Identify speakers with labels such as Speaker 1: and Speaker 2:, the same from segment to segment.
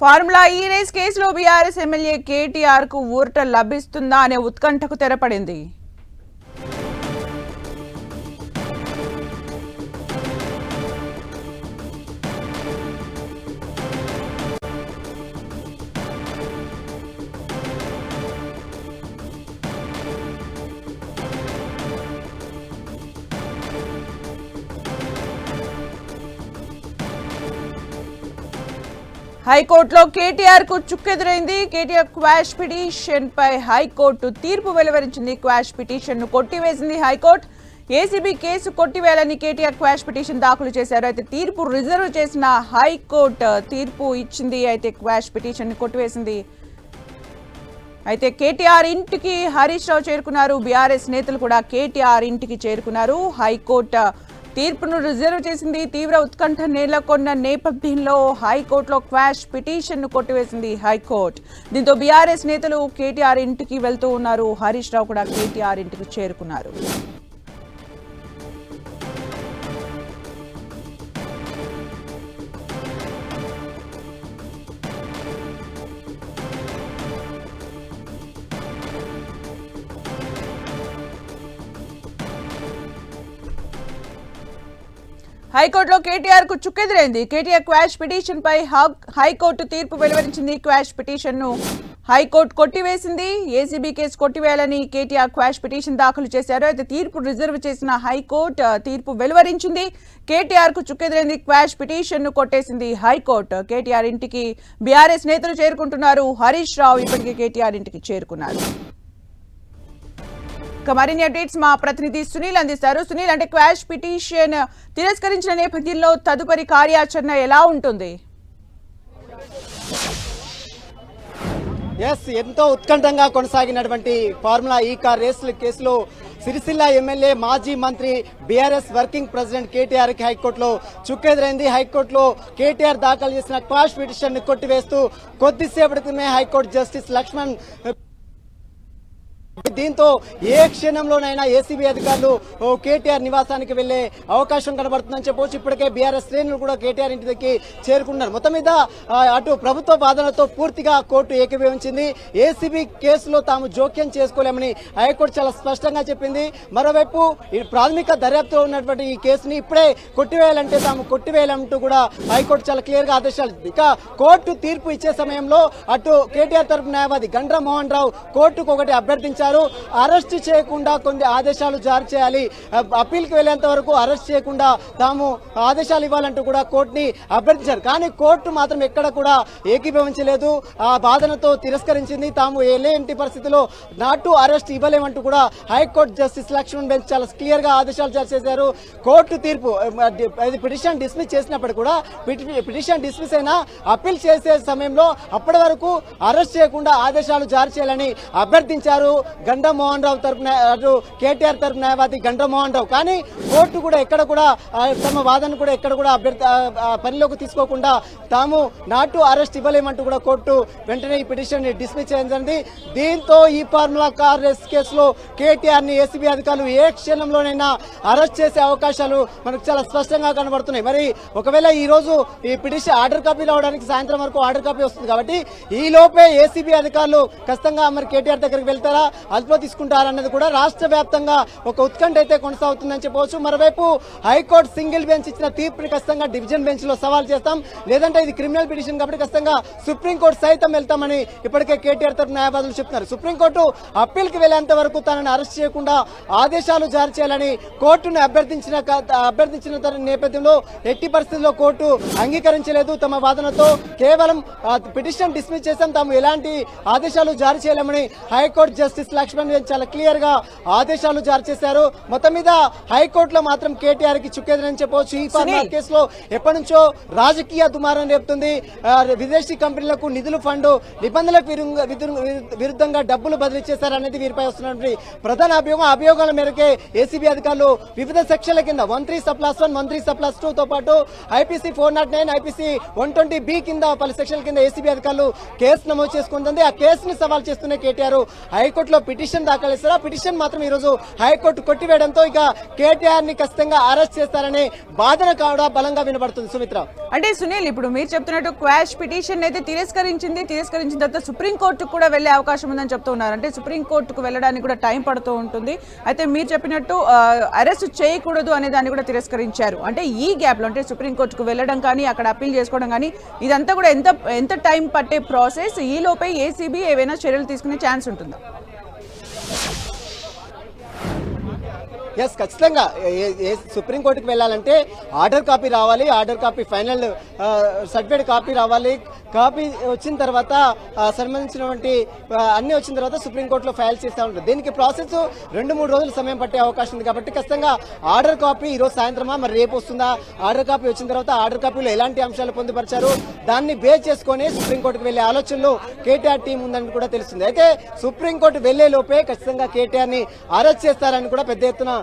Speaker 1: Formula ఈ race కేసులో BRS MLA కేటీఆర్కు ఊరట లభిస్తుందా అనే ఉత్కంఠకు తెరపడింది. హైకోర్టులో కేటీఆర్కు చుక్కెదురైంది. కేటీఆర్ క్వాష్ పిటిషన్ పై హైకోర్టు తీర్పు వెలువరించింది. క్వాష్ పిటిషన్ను కొట్టివేసింది హైకోర్టు. ఏసీబీ కేసు కొట్టివేయాలని కేటీఆర్ క్వాష్ పిటిషన్ దాఖలు చేశారు. అయితే తీర్పు రిజర్వ్ చేసిన హైకోర్టు తీర్పు ఇచ్చింది. అయితే క్వాష్ పిటిషన్ని కొట్టివేసింది. అయితే కేటీఆర్ ఇంటికి హరీష్ రావు చేరుకున్నారు. బీఆర్ఎస్ నేతలు కూడా కేటీఆర్ ఇంటికి చేరుకున్నారు. హైకోర్టు తీర్పును రిజర్వ్ చేసింది తీవ్ర ఉత్కంఠ నెలకొన్న నేపథ్యంలో హైకోర్టులో క్వాష్ పిటిషన్ను కొట్టివేసింది హైకోర్టు. దీంతో బీఆర్ఎస్ నేతలు కేటీఆర్ ఇంటికి వెళ్తూ ఉన్నారు. హరీష్ రావు కూడా కేటీఆర్ ఇంటికి చేరుకున్నారు. హైకోర్టులో కేటీఆర్కు చుక్కెదురైంది. కేటీఆర్ క్వాష్ పిటిషన్ పై హైకోర్టు తీర్పు వెలువరించింది. క్వాష్ పిటిషన్ను హైకోర్టు కొట్టివేసింది. ఏసీబీ కేసు కొట్టివేయాలని కేటీఆర్ క్వాష్ పిటిషన్ దాఖలు చేశారు. అయితే తీర్పు రిజర్వ్ చేసిన హైకోర్టు తీర్పు వెలువరించింది. కేటీఆర్కు చుక్కెదురైంది. క్వాష్ పిటిషన్ను కొట్టేసింది హైకోర్టు. కేటీఆర్ ఇంటికి బీఆర్ఎస్ నేతలు చేరుకుంటున్నారు. హరీష్ రావు ఇప్పటికే కేటీఆర్ ఇంటికి చేరుకున్నారు. ఇక మరిన్ని అప్డేట్స్ మా ప్రతినిధి సునీల్ అందిస్తారు. సునీల్ అంటే క్వాష్ పిటిషన్ తిరస్కరించిన నేపథ్యంలో తదుపరి కార్యాచరణ ఎలా ఉంటుంది?
Speaker 2: ఎస్ ఎంతో ఉత్కంఠంగా కొనసాగినటువంటి ఫార్ములా ఈ కార్ రేసుల కేసులో సిరిసిల్ల ఎమ్మెల్యే మాజీ మంత్రి బీఆర్ఎస్ వర్కింగ్ ప్రెసిడెంట్ కేటీఆర్కి హైకోర్టులో చుక్కెదురైంది. హైకోర్టులో కేటీఆర్ దాఖలు చేసిన క్వాష్ పిటిషన్ను కొట్టివేస్తూ కొద్దిసేపటి క్రితమే హైకోర్టు జస్టిస్ లక్ష్మణ్ దీంతో ఏ క్షణంలోనైనా ఏసీబీ అధికారులు కేటీఆర్ నివాసానికి వెళ్ళే అవకాశం కనబడుతుందని చెప్పవచ్చు. ఇప్పటికే బీఆర్ఎస్ శ్రేణులు కూడా కేటీఆర్ ఇంటి దగ్గరికి చేరుకున్నారు మొత్తం మీద అటు ప్రభుత్వ వాదనతో పూర్తిగా కోర్టు ఏకీభవించింది. ఏసీబీ కేసులో తాము జోక్యం చేసుకోలేమని హైకోర్టు చాలా స్పష్టంగా చెప్పింది. మరోవైపు ఈ ప్రాథమిక దర్యాప్తులో ఉన్నటువంటి ఈ కేసుని ఇప్పుడే కొట్టివేయాలంటే తాము కొట్టివేయాలంటూ కూడా హైకోర్టు చాలా క్లియర్గా ఆదేశాలు ఇక కోర్టు తీర్పు ఇచ్చే సమయంలో అటు కేటీఆర్ తరపు న్యాయవాది గండ్ర మోహన్ రావు కోర్టుకు ఒకటి అభ్యర్థించారు. అరెస్ట్ చేయకుండా కొన్ని ఆదేశాలు జారీ చేయాలి. అప్పీల్కి వెళ్ళేంత వరకు అరెస్ట్ చేయకుండా తాము ఆదేశాలు ఇవ్వాలంటూ కూడా కోర్టుని అభ్యర్థించారు. కానీ కోర్టు మాత్రం ఎక్కడ కూడా ఏకీభవించలేదు. ఆ బాధనతో తిరస్కరించింది. తాము ఎలాంటి పరిస్థితిలో నాట్ టు అరెస్ట్ ఇవ్వలేమంటూ కూడా హైకోర్టు జస్టిస్ లక్ష్మణ్ బెంచ్ చాలా క్లియర్గా ఆదేశాలు జారీ చేశారు. కోర్టు తీర్పు అది పిటిషన్ డిస్మిస్ చేసినప్పుడు కూడా పిటి- పిటిషన్ డిస్మిస్ అయినా అప్పీల్ చేసే సమయంలో అప్పటి వరకు అరెస్ట్ చేయకుండా ఆదేశాలు జారీ చేయాలని అభ్యర్థించారు. గండ మోహన్ రావు తరపున అటు కేటీఆర్ తరపు న్యాయవాది గండమోహన్ రావు. కానీ కోర్టు కూడా ఎక్కడ కూడా తమ వాదన కూడా ఎక్కడ కూడా అభ్యర్థి పనిలోకి తీసుకోకుండా తాము నాటు అరెస్ట్ ఇవ్వలేమంటూ కూడా కోర్టు వెంటనే ఈ పిటిషన్ డిస్మిస్ చేయడం జరిగింది. దీంతో ఈ ఫార్ములా కార్ రేస్ కేసులో కేటీఆర్ని ఏసీబీ అధికారులు ఏ క్షణంలోనైనా అరెస్ట్ చేసే అవకాశాలు మనకు చాలా స్పష్టంగా కనబడుతున్నాయి. మరి ఒకవేళ ఈరోజు ఈ పిటిషన్ ఆర్డర్ కాపీ రావడానికి సాయంత్రం వరకు ఆర్డర్ కాపీ వస్తుంది కాబట్టి ఈ లోపే ఏసీబీ అధికారులు ఖచ్చితంగా మరి కేటీఆర్ దగ్గరికి వెళ్తారా? అదుపులో తీసుకుంటారన్నది కూడా రాష్ట్ర వ్యాప్తంగా ఒక ఉత్కంఠ అయితే కొనసాగుతుందని చెప్పవచ్చు. మరోవైపు హైకోర్టు సింగిల్ బెంచ్ ఇచ్చిన తీర్పుని ఖచ్చితంగా డివిజన్ బెంచ్లో సవాల్ చేస్తాం. లేదంటే ఇది క్రిమినల్ పిటిషన్ కాబట్టి ఖచ్చితంగా సుప్రీంకోర్టు సైతం వెళ్తామని ఇప్పటికే కేటీఆర్ తరపు న్యాయవాదులు చెప్తున్నారు. సుప్రీంకోర్టు అప్పీల్కి వెళ్ళేంత వరకు తనని అరెస్ట్ చేయకుండా ఆదేశాలు జారీ చేయాలని కోర్టును అభ్యర్థించిన అభ్యర్థించిన నేపథ్యంలో ఎట్టి పరిస్థితుల్లో కోర్టు అంగీకరించలేదు. తమ వాదనతో కేవలం పిటిషన్ డిస్మిస్ చేసాం తాము ఎలాంటి ఆదేశాలు జారీ చేయలేమని హైకోర్టు జస్టిస్ లక్ష్మణ్ బెంచ్ చాలా క్లియర్గా ఆదేశాలు జారీ చేశారు. మొత్తం మీద హైకోర్టులో మాత్రం కేటీఆర్కి చుక్కేదని చెప్పవచ్చు. ఈ. కేసులో ఎప్పటి నుంచో రాజకీయ దుమారం రేపుతుంది. విదేశీ కంపెనీలకు నిధులు ఫండ్ నిబంధనలకు విరుద్ధంగా డబ్బులు బదిలీ చేశారనేది వీరిపై వస్తున్నటువంటి ప్రధాన అభియోగం. అభియోగాల మేరకే ఏసీబీ అధికారులు వివిధ సెక్షన్ల కింద one three sub plus one one three sub plus two తో పాటు IPC four naught nine IPC one twenty B కింద పలు సెక్షన్ల కింద ఏసీబీ అధికారులు కేసు నమోదు చేసుకుంటుంది. ఆ కేసుని సవాల్ చేస్తూనే కేటీఆర్ హైకోర్టులో పిటిషన్ దాఖలు చేస్తారు ఆ పిటిషన్ మాత్రం ఈరోజు రోజు హైకోర్టు కొట్టివేయడంతో ఇక కేటీఆర్ని ఖచ్చితంగా అరెస్ట్ చేస్తారనే బాధన కావడం బలంగా వినబడుతుంది. సుమిత్ర.
Speaker 1: అంటే సునీల్ ఇప్పుడు మీరు చెప్తున్నట్టు క్వాష్ పిటిషన్ అయితే తిరస్కరించింది తిరస్కరించిన తర్వాత సుప్రీంకోర్టుకు కూడా వెళ్ళే అవకాశం ఉందని చెప్తున్నారు అంటే సుప్రీంకోర్టుకు వెళ్ళడానికి కూడా టైం పడుతూ ఉంటుంది. అయితే మీరు చెప్పినట్టు అరెస్ట్ చేయకూడదు అనే దాన్ని కూడా తిరస్కరించారు. అంటే ఈ గ్యాప్లో అంటే సుప్రీంకోర్టుకు వెళ్ళడం కానీ అక్కడ అప్పీల్ చేసుకోవడం కానీ ఇదంతా కూడా ఎంత ఎంత టైం పట్టే ప్రాసెస్? ఈ ఏసీబీ ఏవైనా చర్యలు తీసుకునే ఛాన్స్ ఉంటుందా?
Speaker 2: ఎస్ ఖచ్చితంగా. ఏ- వెళ్ళాలంటే ఆర్డర్ కాపీ రావాలి order copy final certificate copy రావాలి. కాపీ వచ్చిన తర్వాత సంబంధించినటువంటి అన్ని వచ్చిన తర్వాత సుప్రీంకోర్టులో ఫైల్ చేస్తూ ఉంటుంది దీనికి ప్రాసెస్ రెండు మూడు రోజులు సమయం పట్టే అవకాశం ఉంది కాబట్టి ఖచ్చితంగా ఆర్డర్ కాపీ ఈ రోజు సాయంత్రమా మరి రేపు వస్తుందా? ఆర్డర్ కాపీ వచ్చిన తర్వాత ఆర్డర్ కాపీలో ఎలాంటి అంశాలు పొందుపరిచారు? దాన్ని బేస్ చేసుకొని సుప్రీంకోర్టుకు వెళ్ళే ఆలోచనలో కేటీఆర్ టీం ఉందని కూడా తెలుస్తుంది. అయితే సుప్రీంకోర్టు వెళ్ళే లోపే ఖచ్చితంగా కేటీఆర్ని అరెస్ట్ చేస్తారని కూడా పెద్ద ఎత్తున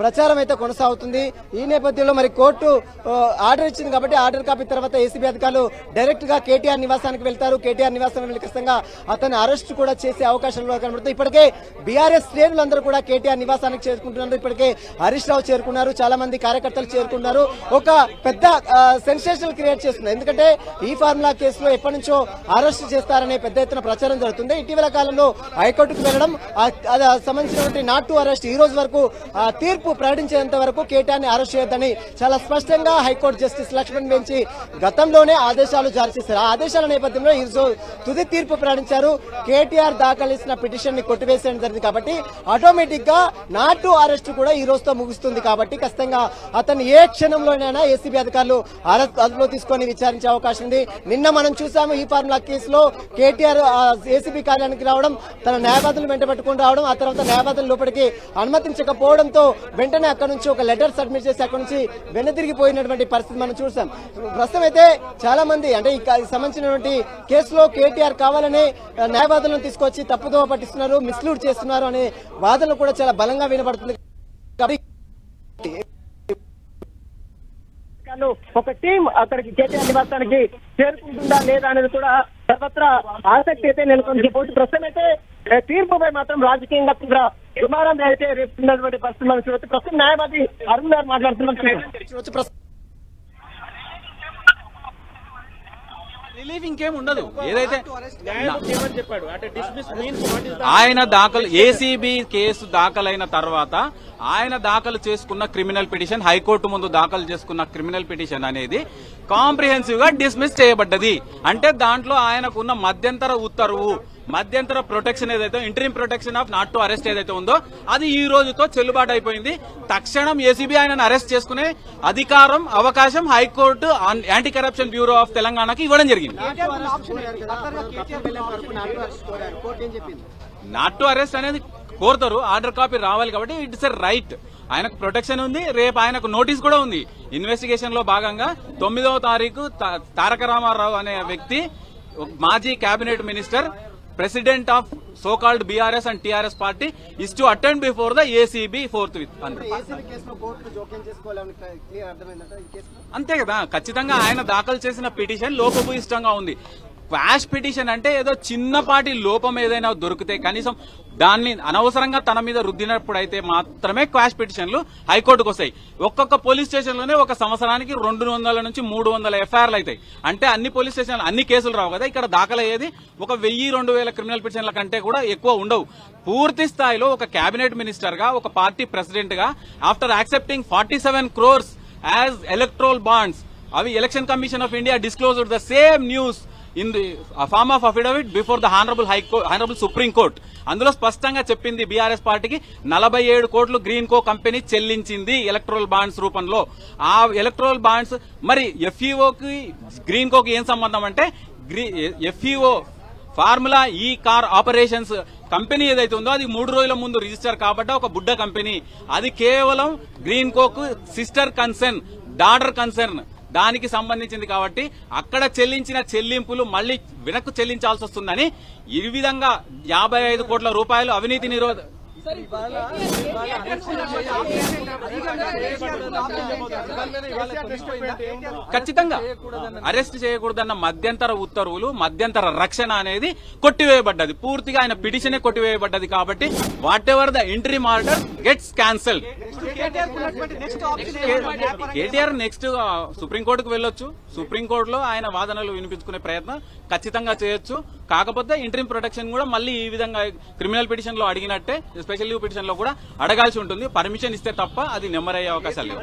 Speaker 2: ప్రచారం అయితే కొనసాగుతుంది. ఈ నేపథ్యంలో మరి కోర్టు ఆర్డర్ ఇచ్చింది కాబట్టి ఆర్డర్ కాపీ తర్వాత ఏసీబీ అధికారులు డైరెక్ట్గా కేటీఆర్ నివాసానికి వెళ్తారు. కేటీఆర్ నివాసానికి వెళ్ళి ఖచ్చితంగా అతన్ని అరెస్ట్ కూడా చేసే అవకాశంలో కనబడుతుంది ఇప్పటికే బీఆర్ఎస్ శ్రేణులందరూ కూడా కేటీఆర్ నివాసానికి చేరుకుంటున్నారు. ఇప్పటికే హరీష్ రావు చేరుకున్నారు. చాలా మంది కార్యకర్తలు చేరుకున్నారు ఒక పెద్ద సెన్సేషన్ క్రియేట్ చేస్తుంది. ఎందుకంటే ఈ ఫార్ములా కేసులో ఎప్పటి నుంచో అరెస్ట్ చేస్తారనే పెద్ద ఎత్తున ప్రచారం జరుగుతుంది. ఇటీవల కాలంలో హైకోర్టుకు వెళ్ళడం అది సంబంధించినటువంటి నాట్ టు అరెస్ట్ ఈ రోజు వరకు తీర్పు తీర్పు ప్రకటించేంత వరకు కేటీఆర్ అరెస్ట్ చేయొద్దని చాలా స్పష్టంగా హైకోర్టు జస్టిస్ లక్ష్మణ్ బెంచి గతంలోనే ఆదేశాలు జారీ చేశారు. ఆ ఆదేశాల నేపథ్యంలో ఈ రోజు తుది తీర్పు ప్రకటించారు. కేటీఆర్ దాఖలు చేసిన పిటిషన్ని కొట్టివేసేయడం జరిగింది కాబట్టి ఆటోమేటిక్గా నాటు అరెస్ట్ కూడా ఈ రోజుతో ముగుస్తుంది కాబట్టి ఖచ్చితంగా అతను ఏ క్షణంలోనైనా ఏసీబీ అధికారులు అరెస్ట్ అదుపులో తీసుకొని విచారించే అవకాశం ఉంది. నిన్న మనం చూసాము ఈ ఫార్ములా కేసులో కేటీఆర్ ఏసీబీ కార్యాలయానికి రావడం తన న్యాయవాదులు వెంట పెట్టుకుని రావడం ఆ తర్వాత న్యాయవాదులు లోపలికి అనుమతించకపోవడంతో వెంటనే అక్కడ నుంచి ఒక లెటర్ సబ్మిట్ చేసి అక్కడ నుంచి వెనుతిరిగిపోయినటువంటి పరిస్థితి మనం చూసాం ప్రస్తుతం అయితే చాలా మంది అంటే ఈ సంబంధించినటువంటి కేసులో కేటీఆర్ కావాలని న్యాయవాదులను తీసుకొచ్చి తప్పుదోవ పట్టిస్తున్నారు మిస్లూడ్ చేస్తున్నారు అనే వాదనలు కూడా చాలా బలంగా వినబడుతుంది.
Speaker 3: ఒక టీం అక్కడికి కేటీఆర్ నివాసానికి చేరుకుంటుందా లేదా అనేది కూడా సర్వత్రా ఆసక్తి అయితే నెలకొని పోటీ ప్రస్తుతం అయితే తీర్పుపై మాత్రం రాజకీయంగా తీవ్ర దుమారం అయితే రేపుతున్నటువంటి పరిస్థితి మనం చూడవచ్చు ప్రస్తుతం న్యాయవాది అరుణ్ గారు మాట్లాడుతున్నాం
Speaker 2: చూడొచ్చు. ప్రస్తుతం
Speaker 4: రిలీఫ్ ఇంకేం ఉండదు. ఏదైతే
Speaker 3: చెప్పాడు? అంటే డిస్మిస్ మీన్స్
Speaker 4: ఆయన దాఖలు ఏసీబీ కేసు దాఖలైన తర్వాత ఆయన దాఖలు చేసుకున్న క్రిమినల్ పిటిషన్ హైకోర్టు ముందు దాఖలు చేసుకున్న క్రిమినల్ పిటిషన్ అనేది కాంప్రిహెన్సివ్గా డిస్మిస్ చేయబడ్డది. అంటే దాంట్లో ఆయనకున్న మధ్యంతర ఉత్తర్వు మధ్యంతర ప్రొటెక్షన్ ఏదైతే interim protection of not to arrest ఏదైతే ఉందో అది ఈ రోజుతో చెల్లుబాటు అయిపోయింది. తక్షణం ఏసీబీ ఆయనను అరెస్ట్ చేసుకునే అధికారం అవకాశం high court anti corruption bureau of తెలంగాణకి ఇవ్వడం జరిగింది. నాట్ టు అరెస్ట్ అనేది కోరుతారు ఆర్డర్ కాపీ రావాలి కాబట్టి ఇట్స్ ఎ రైట్ ఆయనకు ప్రొటెక్షన్ ఉంది రేపు ఆయనకు నోటీస్ కూడా ఉంది. ఇన్వెస్టిగేషన్లో భాగంగా తొమ్మిదవ తారీఖు తారక రామారావు అనే వ్యక్తి మాజీ cabinet minister president of so called BRS and TRS party is to attend before the ACB forthwith అంతే కదా ఖచ్చితంగా ఆయన దాఖలు చేసిన పిటిషన్ లోపభూయిష్టంగా ఉంది. క్వాష్ పిటిషన్ అంటే ఏదో చిన్నపాటి లోపం ఏదైనా దొరికితే కనీసం దాన్ని అనవసరంగా తన మీద రుద్దినప్పుడు అయితే మాత్రమే క్వాష్ పిటిషన్లు హైకోర్టుకు వస్తాయి. ఒక్కొక్క పోలీస్ స్టేషన్లోనే ఒక సంవత్సరానికి రెండు వందల నుంచి మూడు వందల ఎఫ్ఐఆర్లు అవుతాయి. అంటే అన్ని పోలీస్ స్టేషన్లు అన్ని కేసులు రావు కదా ఇక్కడ దాఖలయ్యేది ఒక వెయ్యి రెండు వేల క్రిమినల్ పిటిషన్ల కంటే కూడా ఎక్కువ ఉండవు. పూర్తి స్థాయిలో ఒక కేబినెట్ మినిస్టర్గా ఒక పార్టీ ప్రెసిడెంట్గా after accepting forty seven crores as electoral bonds అవి election commission of India disclosed the same news in the form of affidavit before the honourable high court honourable supreme court. అందులో స్పష్టంగా చెప్పింది BRS పార్టీకి నలభై ఏడు కోట్లు Greenko company చెల్లించింది electoral bonds రూపంలో. ఆ ఎలక్ట్రల్ బాండ్స్ మరి ఎఫ్ఈఓకి గ్రీన్ కోకి ఏం సంబంధం అంటే FEO formula E car operations company ఏదైతే ఉందో అది మూడు రోజుల ముందు రిజిస్టర్ కాబట్టి ఒక బుడ్డ కంపెనీ. అది కేవలం Greenko sister concern daughter concern. దానికి సంబంధించింది కాబట్టి అక్కడ చెల్లించిన చెల్లింపులు మళ్ళీ వెనక్కు చెల్లించాల్సి వస్తుందని ఈ విధంగా యాభై ఐదు కోట్ల రూపాయలు అవినీతి నిరోధ ఖచ్చితంగా అరెస్ట్ చేయకూడదన్న మధ్యంతర ఉత్తర్వులు మధ్యంతర రక్షణ అనేది కొట్టివేయబడ్డది. పూర్తిగా ఆయన పిటిషనే కొట్టివేయబడ్డది కాబట్టి whatever the entry order gets cancel KTR next సుప్రీంకోర్టుకు వెళ్ళొచ్చు. సుప్రీంకోర్టులో ఆయన వాదనలు వినిపించుకునే ప్రయత్నం ఖచ్చితంగా చేయొచ్చు. కాకపోతే ఇంటరీమ్ ప్రొటెక్షన్ కూడా మళ్ళీ ఈ విధంగా క్రిమినల్ పిటిషన్లో అడిగినట్టే స్పెషల్ లీవ్ పిటిషన్లో కూడా అడగాల్సి ఉంటుంది. పర్మిషన్ ఇస్తే తప్ప అది నెమ్మరయ్యే అవకాశాలు లేవు.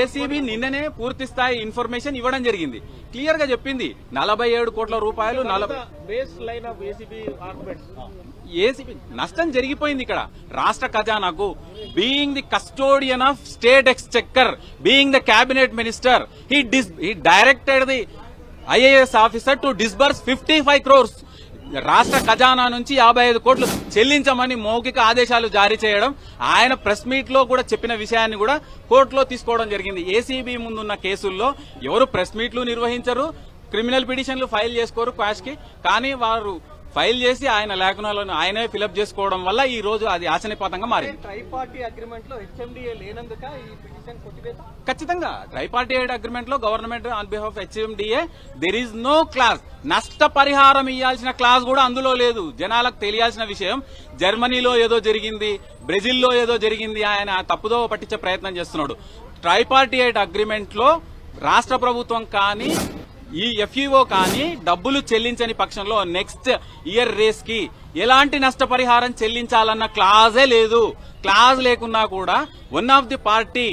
Speaker 4: ఏసీబీ నిన్ననే పూర్తి స్థాయి ఇన్ఫర్మేషన్ ఇవ్వడం జరిగింది. క్లియర్గా చెప్పింది నలభై ఏడు కోట్ల రూపాయలు ఏసీబీ నష్టం జరిగిపోయింది ఇక్కడ. రాష్ట్ర ఖజానాకు being the custodian of state exchequer being the cabinet minister he dis he directed the IAS officer to disburse fifty five crores. రాష్ట్ర ఖజానా నుంచి యాభై ఐదు కోట్లు చెల్లించమని మౌఖిక ఆదేశాలు జారీ చేయడం ఆయన ప్రెస్ మీట్లో కూడా చెప్పిన విషయాన్ని కూడా కోర్టులో తీసుకోవడం జరిగింది. ఏసీబీ ముందున్న కేసుల్లో ఎవరు ప్రెస్ మీట్లు నిర్వహించరు క్రిమినల్ పిటిషన్లు ఫైల్ చేసుకోరు క్వాష్కి కానీ వారు ఫైల్ చేసి ఆయన లేఖనాలను ఆయనే ఫిలప్ చేసుకోవడం వల్ల ఈ రోజు అది ఆశనిపాతంగా మారింది.
Speaker 5: ట్రై పార్టీ అగ్రిమెంట్లో హెచ్ఎండిఏ లేనందుక ఈ పిటిషన్ కొట్టివేత?
Speaker 4: ఖచ్చితంగా. Tripartite అగ్రిమెంట్లో government on behalf HMDA there is no clause నష్టపరిహారం ఇవ్వాల్సిన క్లాస్ కూడా అందులో లేదు. జనాలకు తెలియాల్సిన విషయం జర్మనీలో ఏదో జరిగింది బ్రెజిల్లో ఏదో జరిగింది ఆయన తప్పుదో పట్టించే ప్రయత్నం చేస్తున్నాడు. ట్రైపార్టీఐడ్ అగ్రిమెంట్లో రాష్ట్ర ప్రభుత్వం కానీ ఈ ఎఫ్ఈఓ కానీ డబ్బులు చెల్లించని పక్షంలో నెక్స్ట్ ఇయర్ రేస్కి ఎలాంటి నష్టపరిహారం చెల్లించాలన్న క్లాజే లేదు. క్లాజ్ లేకున్నా కూడా one of the party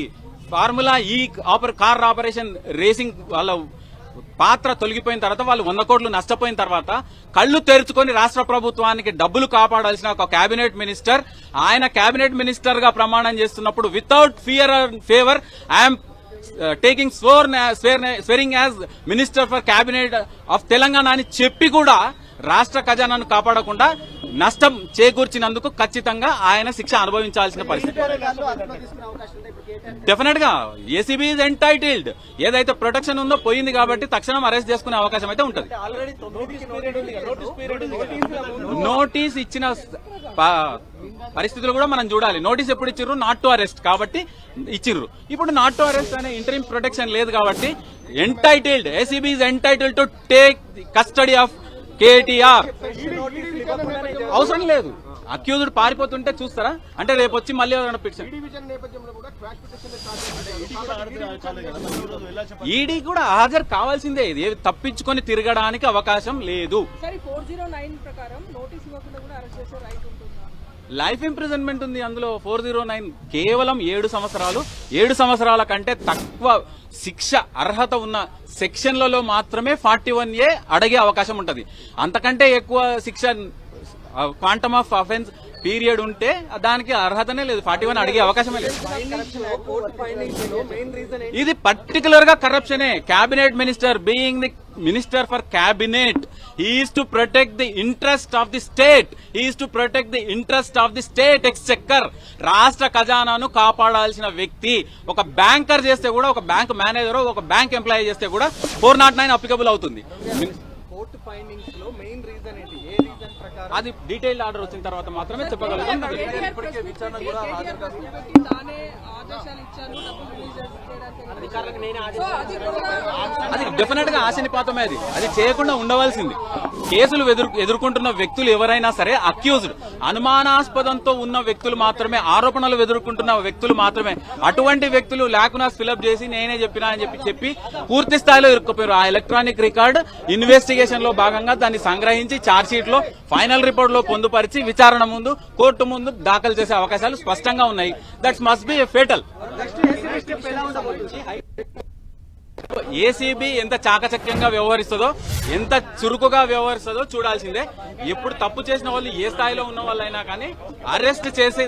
Speaker 4: formula E upper car operation racing వాళ్ళ పాత్ర తొలగిపోయిన తర్వాత వాళ్ళు వంద కోట్లు నష్టపోయిన తర్వాత కళ్ళు తెరుచుకొని రాష్ట్ర ప్రభుత్వానికి డబ్బులు కాపాడాల్సిన ఒక కేబినెట్ మినిస్టర్ ఆయన కేబినెట్ మినిస్టర్గా ప్రమాణం చేస్తున్నప్పుడు without fear and favour I'm taking swore swearing as minister for cabinet of Telangana అని చెప్పి కూడా రాష్ట్ర ఖజానాను కాపాడకుండా నష్టం చేకూర్చినందుకు ఖచ్చితంగా ఆయన శిక్ష అనుభవించాల్సిన పరిస్థితి. డెఫినెట్గా ఏసీబీ ఇస్ ఎంటైటిల్డ్ ఏదైతే ప్రొటెక్షన్ ఉందో పోయింది కాబట్టి తక్షణం అరెస్ట్ చేసుకునే అవకాశం అయితే ఉంటుంది.
Speaker 5: నోటీస్
Speaker 4: ఇచ్చిన పరిస్థితులు కూడా మనం చూడాలి. నోటీస్ ఎప్పుడు ఇచ్చిర్రు? నాట్ టు అరెస్ట్ కాబట్టి ఇచ్చిర్రు. ఇప్పుడు నాట్ టు అరెస్ట్ అనే ఇంటరీమ్ ప్రొటెక్షన్ లేదు కాబట్టి entitled ACB is entitled to take custody of KTR. అవసరం లేదు. అక్యూజ్డ్ పారిపోతుంటే చూస్తారా? అంటే రేపు వచ్చి మళ్ళీ ఎవరైనా పిటిషన్. ఈడీ కూడా హాజరు కావాల్సిందే. ఇది ఏది తప్పించుకొని తిరగడానికి అవకాశం లేదు. లైఫ్ ఇంప్రిజన్మెంట్ ఉంది అందులో ఫోర్ జీరో నైన్ కేవలం ఏడు సంవత్సరాలు. ఏడు సంవత్సరాల కంటే తక్కువ శిక్ష అర్హత ఉన్న సెక్షన్లలో మాత్రమే ఫార్టీ వన్ ఏ అడిగే అవకాశం ఉంటుంది. అంతకంటే ఎక్కువ శిక్ష క్వాంటమ్ ఆఫ్ అఫెన్స్ పీరియడ్ ఉంటే దానికి అర్హతనే లేదు. ఫార్టీ వన్ అడిగే అవకాశమే లేదు. ఇది పర్టికులర్గా కరప్షనే cabinet minister being the minister for cabinet is to protect the interest of the state is to protect the interest of the state exchequer రాష్ట్ర ఖజానాను కాపాడాల్సిన వ్యక్తి ఒక బ్యాంకర్ చేస్తే కూడా ఒక బ్యాంక్ మేనేజర్ ఒక బ్యాంక్ ఎంప్లాయీ చేస్తే కూడా ఫోర్ నాట్ నైన్ అప్లికబుల్ అవుతుంది.
Speaker 5: ఫైండింగ్స్లో మెయిన్ రీజన్ ఏంటి? ఏ రీజన్ ప్రకారం?
Speaker 4: అది డీటెయిల్ ఆర్డర్ వచ్చిన తర్వాత మాత్రమే
Speaker 6: సో అది
Speaker 4: డెఫినెట్గా ఆశనిపాతమే అది. అది చేయకుండా ఉండవలసింది. కేసులు ఎదురు ఎదుర్కొంటున్న వ్యక్తులు ఎవరైనా సరే అక్యూజ్డ్ అనుమానాస్పదంతో ఉన్న వ్యక్తులు మాత్రమే ఆరోపణలు ఎదుర్కొంటున్న వ్యక్తులు మాత్రమే అటువంటి వ్యక్తులు లాకునాస్ ఫిలప్ చేసి నేనే చెప్పినా అని చెప్పి చెప్పి పూర్తి స్థాయిలో ఇరుక్కుపోయారు. ఆ ఎలక్ట్రానిక్ రికార్డ్ ఇన్వెస్టిగేషన్లో భాగంగా దాన్ని సంగ్రహించి చార్జ్షీట్లో ఫైనల్ రిపోర్ట్లో పొందుపరిచి విచారణ ముందు కోర్టు ముందు దాఖలు చేసే అవకాశాలు స్పష్టంగా ఉన్నాయి. That's must be fatal ACB ఎంత చాకచక్యంగా వ్యవహరిస్తుందో ఎంత చురుకుగా వ్యవహరిస్తుందో చూడాల్సిందే. ఎప్పుడు తప్పు చేసిన వాళ్ళు ఏ స్థాయిలో ఉన్న వాళ్ళైనా కానీ అరెస్ట్ చేసి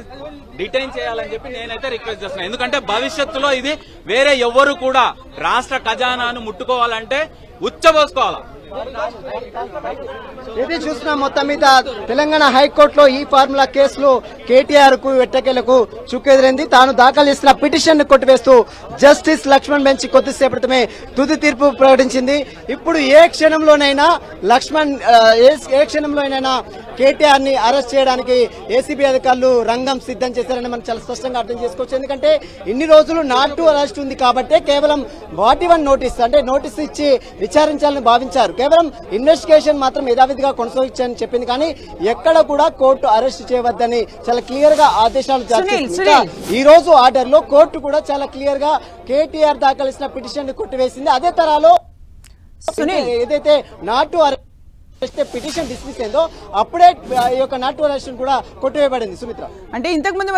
Speaker 4: డిటైన్ చేయాలని చెప్పి నేనైతే రిక్వెస్ట్ చేస్తున్నాను ఎందుకంటే భవిష్యత్తులో ఇది వేరే ఎవ్వరు కూడా రాష్ట్ర ఖజానాను ముట్టుకోవాలంటే ఉచ్చబోసుకోవాలా?
Speaker 2: ఇది చూస్తున్నాం మొత్తం మీద తెలంగాణ హైకోర్టులో ఈ ఫార్ములా కేసులో కేటీఆర్కు వెట్టకేలకు చుక్కెదిరింది. తాను దాఖలు చేసిన పిటిషన్ను కొట్టివేస్తూ జస్టిస్ లక్ష్మణ్ బెంచ్ కొద్దిసేపటిమే తుది తీర్పు ప్రకటించింది. ఇప్పుడు ఏ క్షణంలోనైనా లక్ష్మణ్ ఏ ఏ క్షణంలోనైనా కేటీఆర్ని అరెస్ట్ చేయడానికి ఏసీబీ అధికారులు రంగం సిద్ధం చేశారని మనం చాలా స్పష్టంగా అర్థం చేసుకోవచ్చు. ఎందుకంటే ఇన్ని రోజులు నాట్ అరెస్ట్ ఉంది కాబట్టే కేవలం వాటి వన్ నోటీస్ అంటే నోటీస్ ఇచ్చి విచారించాలని భావించారు. కేవలం ఇన్వెస్టిగేషన్ మాత్రం యథావిధిగా కొనసాగించని చెప్పింది. కానీ ఎక్కడ కూడా కోర్టు అరెస్ట్ చేయవద్దని చాలా క్లియర్గా ఆదేశాలు. ఈ రోజు ఆర్డర్లో కోర్టు కూడా చాలా క్లియర్గా కేటీఆర్ దాఖలిసిన పిటిషన్ కొట్టివేసింది. అదే తరాలో ఏదైతే నాటు అరెస్ట్ పిటిషన్ డిస్మిస్ అయిందో అప్పుడే ఈ యొక్క నాటు అరెస్ట్ కూడా కొట్టివేయబడింది. సుమిత్ర.
Speaker 1: అంటే ఇంతకు ముందు